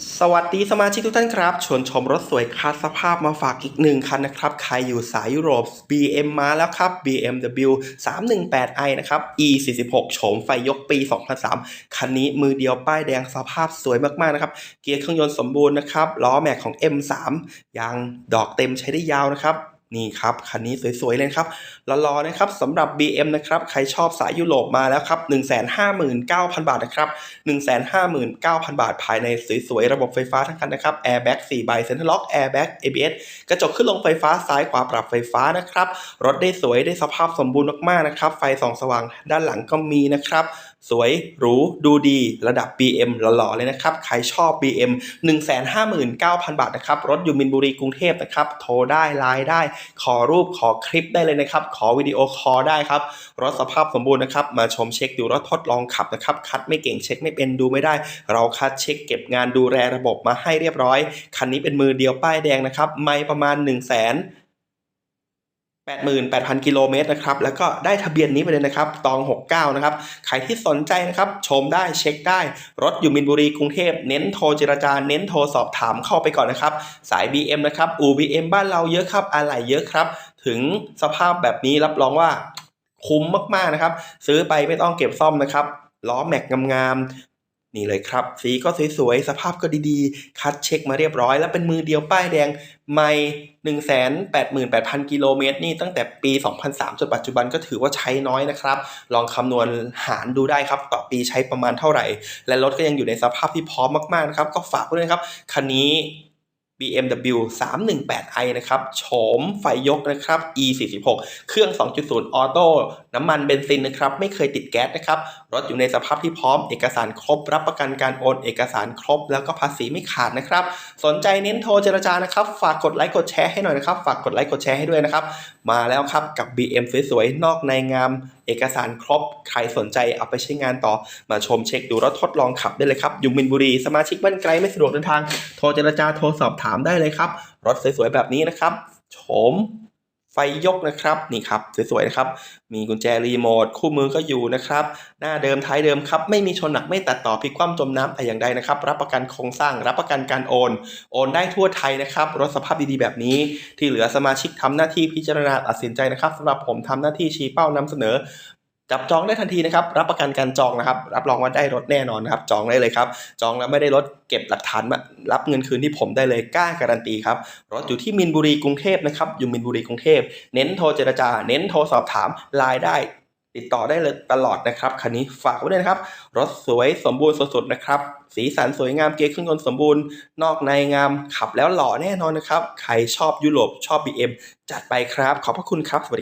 สวัสดีสมาชิกทุกท่านครับชวนชมรถสวยคลาสสภาพมาฝากอีกหนึ่งคันนะครับ ใครอยู่สายยุโรป BM มาแล้วครับ BMW 318i นะครับ E 46 โฉมไฟยกปี 2003 คันนี้มือเดียวป้ายแดงสภาพสวยมากๆนะครับ เกียร์เครื่องยนต์สมบูรณ์นะครับ ล้อแม็กของ M3 ยางดอกเต็มใช้ได้ยาวนะครับ นี่ครับคันนี้สวยๆเลยครับรอๆนะครับสำหรับ BM นะครับใครชอบสายยุโรปมาแล้วครับ 159,000 บาทนะครับ 159,000 บาทภายในสวยๆ ระบบไฟฟ้าทั้งคันนะครับ Airbag 4ใบ Center Lock Airbag ABS กระจกขึ้นลงไฟฟ้าซ้ายขวาปรับไฟฟ้านะครับ รถได้สวยได้สภาพสมบูรณ์มากๆนะครับ ไฟส่องสว่างด้านหลังก็มีนะครับ สวยหรูดูดีระดับ BM หล่อๆเลยนะครับ ใครชอบ BM 159,000 บาทนะครับ รถอยู่มินบุรีกรุงเทพนะครับ โทรได้ไลน์ได้ ขอรูปขอคลิปได้เลยนะครับ ขอวิดีโอคอลได้ครับ รถสภาพสมบูรณ์นะครับ มาชมเช็คดูรถทดลองขับนะครับ คัดไม่เก่งเช็คไม่เป็นดูไม่ได้ เราคัดเช็คเก็บงานดูแลระบบมาให้เรียบร้อย คันนี้เป็นมือเดียวป้ายแดงนะครับ ไม่ประมาณ 1 0 0 0 0แสน 88,000 กิโลเมตรนะครับ แล้วก็ได้ทะเบียนนี้ไปเลยนะครับ ตอง 69 นะครับ ใครที่สนใจนะครับ ชมได้เช็คได้ รถอยู่มินบุรีกรุงเทพ เน้นโทรเจรจา เน้นโทรสอบถามเข้าไปก่อนนะครับ สาย BM นะครับอู BM บ้านเราเยอะครับ อะไหล่เยอะครับ ถึงสภาพแบบนี้รับรองว่าคุ้มมากๆนะครับ ซื้อไปไม่ต้องเก็บซ่อมนะครับล้อแม็กงาม นี่เลยครับ สีก็สวยๆ สภาพก็ดีๆ คัดเช็คมาเรียบร้อย แล้วเป็นมือเดียวป้ายแดงไม่1 8 8 0 0 0 กิโลเมตรนี่ตั้งแต่ปี 2003 จนปัจจุบันก็ถือว่าใช้น้อยนะครับ ลองคำนวณหารดูได้ครับ ต่อปีใช้ประมาณเท่าไหร่ และรถก็ยังอยู่ในสภาพที่พร้อมมากๆนะครับ ก็ฝากด้วยนะครับ คันนี้ BMW 318i นะครับโฉมไฟยกนะครับ E 46 เครื่อง 2.0 ออโต้ น้ำมันเบนซินนะครับ ไม่เคยติดแก๊สนะครับ รถอยู่ในสภาพที่พร้อม เอกสารครบ รับประกันการโอน เอกสารครบ แล้วก็ภาษีไม่ขาดนะครับ สนใจเน้นโทรเจรจานะครับ ฝากกดไลค์กดแชร์ให้หน่อยนะครับ ฝากกดไลค์กดแชร์ให้ด้วยนะครับ มาแล้วครับกับ BM สวยๆ นอกในงาม เอกสารครบ ใครสนใจเอาไปใช้งานต่อ มาชมเช็คดูรถทดลองขับได้เลยครับ ยุงมินบุรี สมาชิกบ้านไกลไม่สะดวกเดินทาง โทรเจรจาโทรสอบถามได้เลยครับ รถสวยๆแบบนี้นะครับโฉม ไฟยกนะครับนี่ครับสวยๆนะครับ มีกุญแจรีโมทคู่มือก็อยู่นะครับ หน้าเดิมท้ายเดิมครับ ไม่มีชนหนักไม่ตัดต่อพลิกคว่ำจมน้ำแต่อย่างใดนะครับ รับประกันโครงสร้าง รับประกันการโอน โอนได้ทั่วไทยนะครับ รถสภาพดีๆแบบนี้ ที่เหลือสมาชิกทำหน้าที่พิจารณาตัดสินใจนะครับสำหรับผมทำหน้าที่ชี้เป้านำเสนอ จับจองได้ทันทีนะครับ รับประกันการจองนะครับ รับรองว่าได้รถแน่นอนนะครับ จองได้เลยครับ จองแล้วไม่ได้รถเก็บหลักฐานมารับเงินคืนที่ผมได้เลยกล้าการันตีครับ รถอยู่ที่มินบุรีกรุงเทพนะครับ อยู่มินบุรีกรุงเทพ เน้นโทรเจรจา เน้นโทรสอบถามไลน์ได้ ติดต่อได้เลยตลอดนะครับคันนี้ฝากไว้ด้วยนะครับ รถสวยสมบูรณ์สดๆนะครับ สีสันสวยงามเกียร์เครื่องยนต์สมบูรณ์ นอกในงามขับแล้วหล่อแน่นอนนะครับ ใครชอบยุโรปชอบ BM จัดไปครับ ขอบพระคุณครับสวัสดีครับ